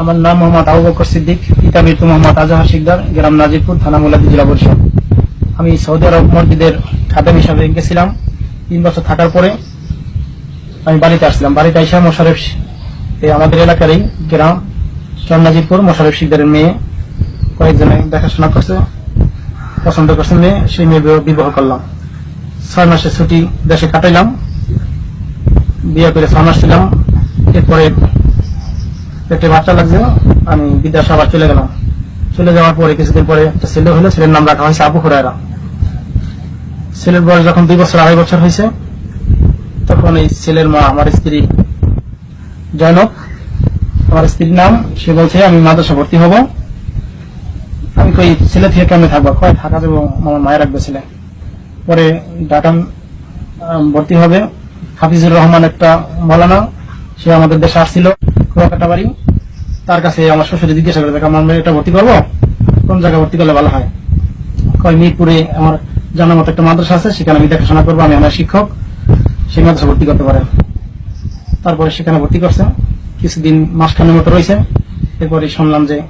আমার নাম মোহাম্মদ আবু বকর সিদ্দিক, পিতা মৃত্যু মোহাম্মদ আজহার শিকদার, গ্রাম নাজিরপুর, থানা মোলাদি জেলা পরিষদ আমি সৌদি আরব মসজিদের খাদেম হিসাবে গেছিলাম। তিন বছর থাকার পরে আমি বাড়িতে আসলাম বাড়িতে এসে মোশারেফ আমাদের এলাকারই গ্রাম চন্নাজিরপুর মোশারেফ শিকদারের মেয়ে কয়েকজনে দেখাশোনা করছে, পছন্দ করছে মেয়ে সেই মেয়ে বিবাহ করলাম। ছয় মাসের ছুটি দেশে কাটাইলাম। বিয়ে করে ছয় মাস ছিলাম। এরপরে পেটে বাচ্চা লাগছে আমি বিদেশে আবার চলে গেলাম। চলে যাওয়ার পরে কিছুদিন পরে একটা ছেলে হলো, ছেলের নাম রাখা হয়েছে আবু হুরায়রা। ছেলের বয়স যখন দুই বছর, আড়াই বছর হয়েছে, তখন এই ছেলের মা, আমার স্ত্রী জয়নব, আমার স্ত্রীর নাম, সে বলছে, আমি মাদ্রাসা ভর্তি হব। আমি কই, ছেলে থেকে কেমনে থাকব? কয়, থাকা যাব আমার মায়ের রাখবে ছেলে। পরে ডাটা ভর্তি হবে। হাফিজুর রহমান একটা মৌলানা, সে আমাদের দেশে আসছিল কুয়াকাটা বাড়ি। তার কাছে আমার শ্বশুরে জিজ্ঞাসা করে, দেখ, আমার মেয়েটা ভর্তি করব? কোন জায়গায় ভর্তি করলে ভালো হয়? কয়, মিরপুরে আমার জানার মতো একটা মাদ্রাসা আছে, সেখানে আমি দেখাশোনা করব, আমি আমার শিক্ষক। সেই মাদ্রাসা ভর্তি করতে পারে। তারপরে সেখানে ভর্তি করছে। কিছুদিন মাসখানের মতো রয়েছে। এরপরে শুনলাম যে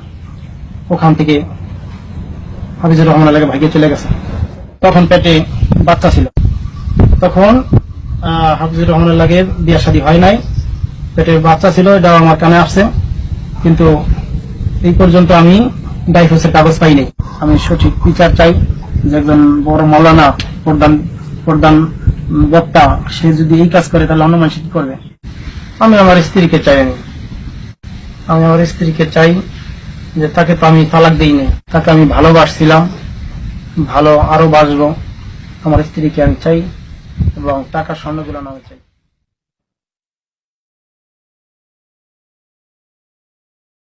ওখান থেকে হাফিজুর রহমান এলাকা ভাইকে চলে গেছে। তখন পেটে বাচ্চা ছিল। তখন হাফিজুর রহমানের লাগে বিয়ে শাদী হয় নাই। পেটের বাচ্চা ছিল, এটাও আমার কানে আসছে। কিন্তু এই পর্যন্ত আমি ডাইভোর্সের কাগজ পাইনি আমি সঠিক বিচার চাই যে একজন বড় মৌলানা প্রধান প্রধান বক্তা, সে যদি এই কাজ করে, তাহলে অন্য মানুষ করবে। আমি আমার স্ত্রীকে চাই আমি। আমি আমার স্ত্রীকে চাই যে তাকে তো আমি তালাক দিইনি তাকে আমি ভালোবাসছিলাম, ভালো আরও বাসবো। আমার স্ত্রীকে আমি চাই এবং টাকার স্বর্ণগুলো নামে চাই